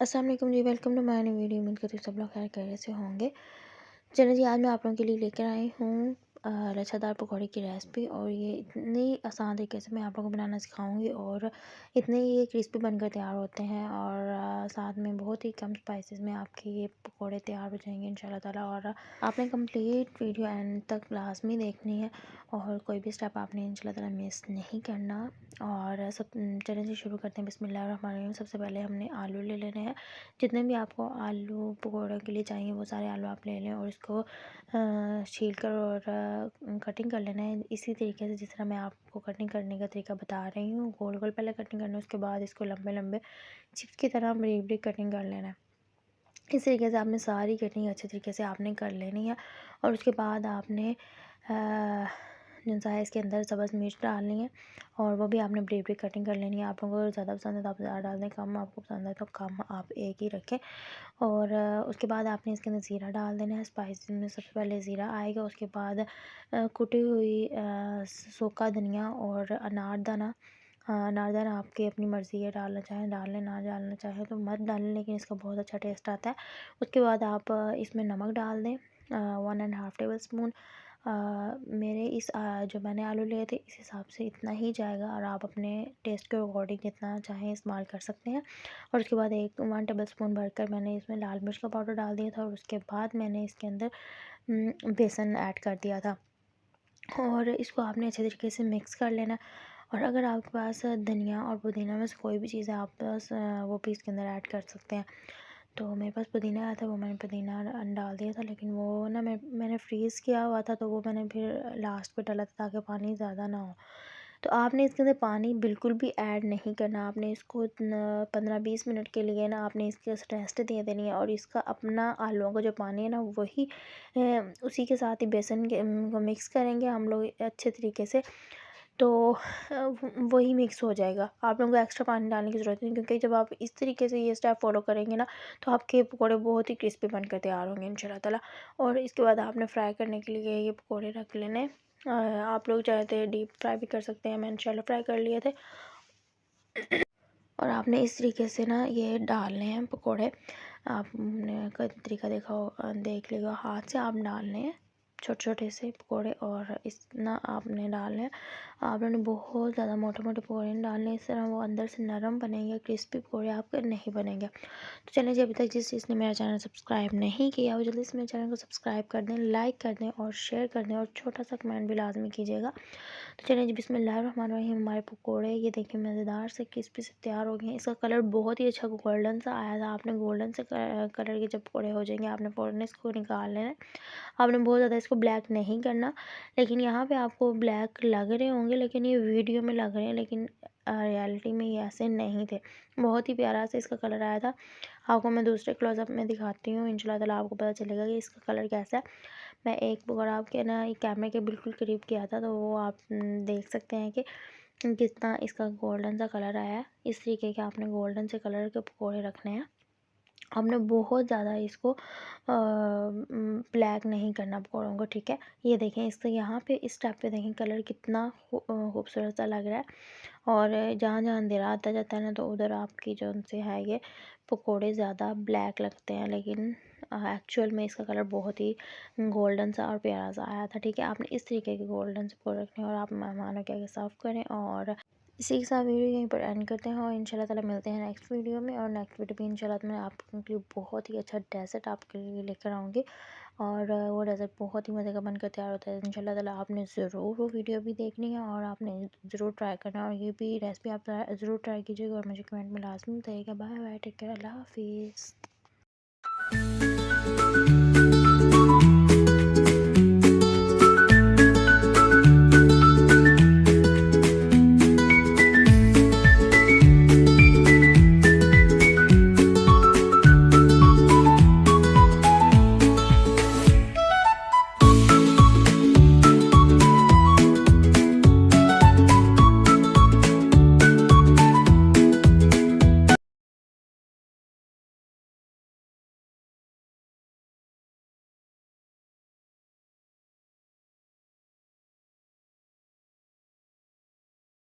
वालेकुम जी welcome to my video उम्मीद करती हूँ सब लोग खैर कर से होंगे। चलिए जी, आज मैं आप लोगों के लिए लेकर आई हूँ लच्छादार पकौड़े की रेसिपी और ये इतनी आसान तरीके से मैं आप लोगों को बनाना सिखाऊँगी और इतने ये क्रिस्पी बनकर तैयार होते हैं और साथ में बहुत ही कम स्पाइसेस में आपके ये पकौड़े तैयार हो जाएँगे इंशाल्लाह ताला और आपने कंप्लीट वीडियो एंड तक लाजमी देखनी है और कोई भी स्टेप आपने इंशाल्लाह ताला मिस नहीं करना और सब जी शुरू करते हैं। बिस्मिल्लाह सबसे पहले हमने आलू ले लेने हैं। जितने भी आपको आलू पकौड़ों के लिए चाहिए वो सारे आलू आप ले लें और इसको छील कर और कटिंग कर लेना है इसी तरीके से जिस तरह मैं आपको कटिंग करने का तरीका बता रही हूँ। गोल गोल पहले कटिंग करना है, उसके बाद इसको लंबे लंबे चिप्स की तरह बरीक बरीक कटिंग कर लेना है। इस तरीके से आपने सारी कटिंग अच्छे तरीके से आपने कर लेनी है और उसके बाद आपने जो सा है इसके अंदर सब्ज़ मिर्च डालनी है और वो भी आपने बड़ी बड़ी कटिंग कर लेनी है। आप लोगों को ज़्यादा पसंद है तो आप ज़्यादा डाल दें, कम आपको पसंद है तो कम आप एक ही रखें। और उसके बाद आपने इसके अंदर ज़ीरा डाल देना है, स्पाइस में सबसे पहले ज़ीरा आएगा, उसके बाद कुटी हुई सूखा धनिया और अनारदाना अनारदाना आपकी अपनी मर्ज़ी है, डालना चाहें, डाल लें, ना डालना चाहें तो मत डालें, लेकिन इसका बहुत अच्छा टेस्ट आता है। उसके बाद आप इसमें नमक डाल दें one and half tablespoon मेरे इस जो मैंने आलू लिए थे, इस हिसाब से इतना ही जाएगा और आप अपने टेस्ट के अकॉर्डिंग जितना चाहें इस्तेमाल कर सकते हैं। और उसके बाद एक, वन टेबल स्पून भरकर मैंने इसमें लाल मिर्च का पाउडर डाल दिया था और उसके बाद मैंने इसके अंदर बेसन ऐड कर दिया था। और इसको आपने अच्छे तरीके से मिक्स कर लेना। और अगर आपके पास धनिया और पुदीना में से कोई भी चीज़ है, आप बस वो भी इसके अंदर ऐड कर सकते हैं। तो मेरे पास पुदीना आया था, वो मैंने पुदीना डाल दिया था, लेकिन वो ना मैं, मैंने फ्रीज़ किया हुआ था तो वो मैंने फिर लास्ट पे डाला था, ताकि पानी ज़्यादा ना हो। तो आपने इसके अंदर पानी बिल्कुल भी ऐड नहीं करना, आपने इसको पंद्रह बीस मिनट के लिए ना, आपने इसके रेस्ट दे देनी है, और इसका अपना आलूओं का जो पानी है ना, वही उसी के साथ ही बेसन के को मिक्स करेंगे, हम लोग अच्छे तरीके से। तो वही मिक्स हो जाएगा। आप लोगों को एक्स्ट्रा पानी डालने की ज़रूरत नहीं, क्योंकि जब आप इस तरीके से ये स्टेप फॉलो करेंगे ना तो आपके पकौड़े बहुत ही क्रिस्पी बनकर तैयार होंगे इन ताला और इसके बाद आपने फ्राई करने के लिए ये पकौड़े रख लेने। आप लोग चाहे हैं डीप फ्राई भी कर सकते हैं, मैंने शैलो फ्राई कर लिए थे। और आपने इस तरीके से ना ये डालने हैं पकौड़े। आपने तरीका देखा हो देख लिया हाथ से आप डालने हैं। छोटे छोटे से पकौड़े और इस ना आपने डालने हैं आपने बहुत ज़्यादा मोटे मोटे पकौड़े नहीं डालने, इस तरह वो अंदर से नरम बनेंगे, क्रिस्पी पकौड़े आपके नहीं बनेंगे। तो चलिए जी, अभी तक जिस चीज़ ने मेरा चैनल सब्सक्राइब नहीं किया वो जल्दी से मेरे चैनल को सब्सक्राइब कर दें, लाइक कर दें और शेयर कर दें और छोटा सा कमेंट भी लाजमी कीजिएगा। तो चलिए जी बिस्मिल्लाहमान रहीम, हमारे पकौड़े, ये देखिए मज़ेदार से क्रिस्पी से तैयार हो गए इसका कलर बहुत ही अच्छा गोल्डन सा आया था। आपने गोल्डन से कलर के जब पकौड़े हो जाएँगे, आपने फ़ौरन इसको निकाल लेना आपने बहुत ज़्यादा इसको ब्लैक नहीं करना। लेकिन यहाँ पे आपको ब्लैक लग रहे होंगे, लेकिन ये वीडियो में लग रहे हैं, लेकिन रियलिटी में ये ऐसे नहीं थे। बहुत ही प्यारा से इसका कलर आया था। आपको मैं दूसरे क्लोज़अप में दिखाती हूँ, इंशाल्लाह ताला आपको पता चलेगा कि इसका कलर कैसा है। मैं एक पकौड़ा आपके ना कैमरे के बिल्कुल करीब किया था तो वो आप देख सकते हैं कि कितना इसका गोल्डन सा कलर आया है। इस तरीके के आपने गोल्डन से कलर के पकौड़े रखने हैं। हमने बहुत ज़्यादा इसको ब्लैक नहीं करना पकौड़ों को, ठीक है? ये देखें इससे यहाँ पे, इस टाइप पे देखें कलर कितना खूबसूरत सा लग रहा है। और जहाँ जहाँ अंधेरा आता जाता है ना तो उधर आपकी जो उनसे है ये पकोड़े ज़्यादा ब्लैक लगते हैं। लेकिन एक्चुअल में इसका कलर बहुत ही गोल्डन सा और प्यारा सा आया था, ठीक है? आपने इस तरीके के गोल्डन से पकौड़े रखने और आप मेहमानों के आगे सर्व करें और इसी के साथ वीडियो यहीं पर एंड करते हैं और इंशाल्लाह ताला मिलते हैं नेक्स्ट वीडियो में और नेक्स्ट वीडियो में इंशाल्लाह मैं आपके लिए बहुत ही अच्छा डेजर्ट आपके लिए लेकर आऊँगी और वो डेजर्ट बहुत ही मज़े का बनकर तैयार होता है। इंशाल्लाह ताला आपने ज़रूर वो वीडियो भी देखनी है और आपने ज़रूर ट्राई करना और ये भी रेसिपी आप ज़रूर ट्राई कीजिएगा और मुझे कमेंट में लाजमी बताइएगा। बाय बाय टेक केयर अल्लाह हाफिज़।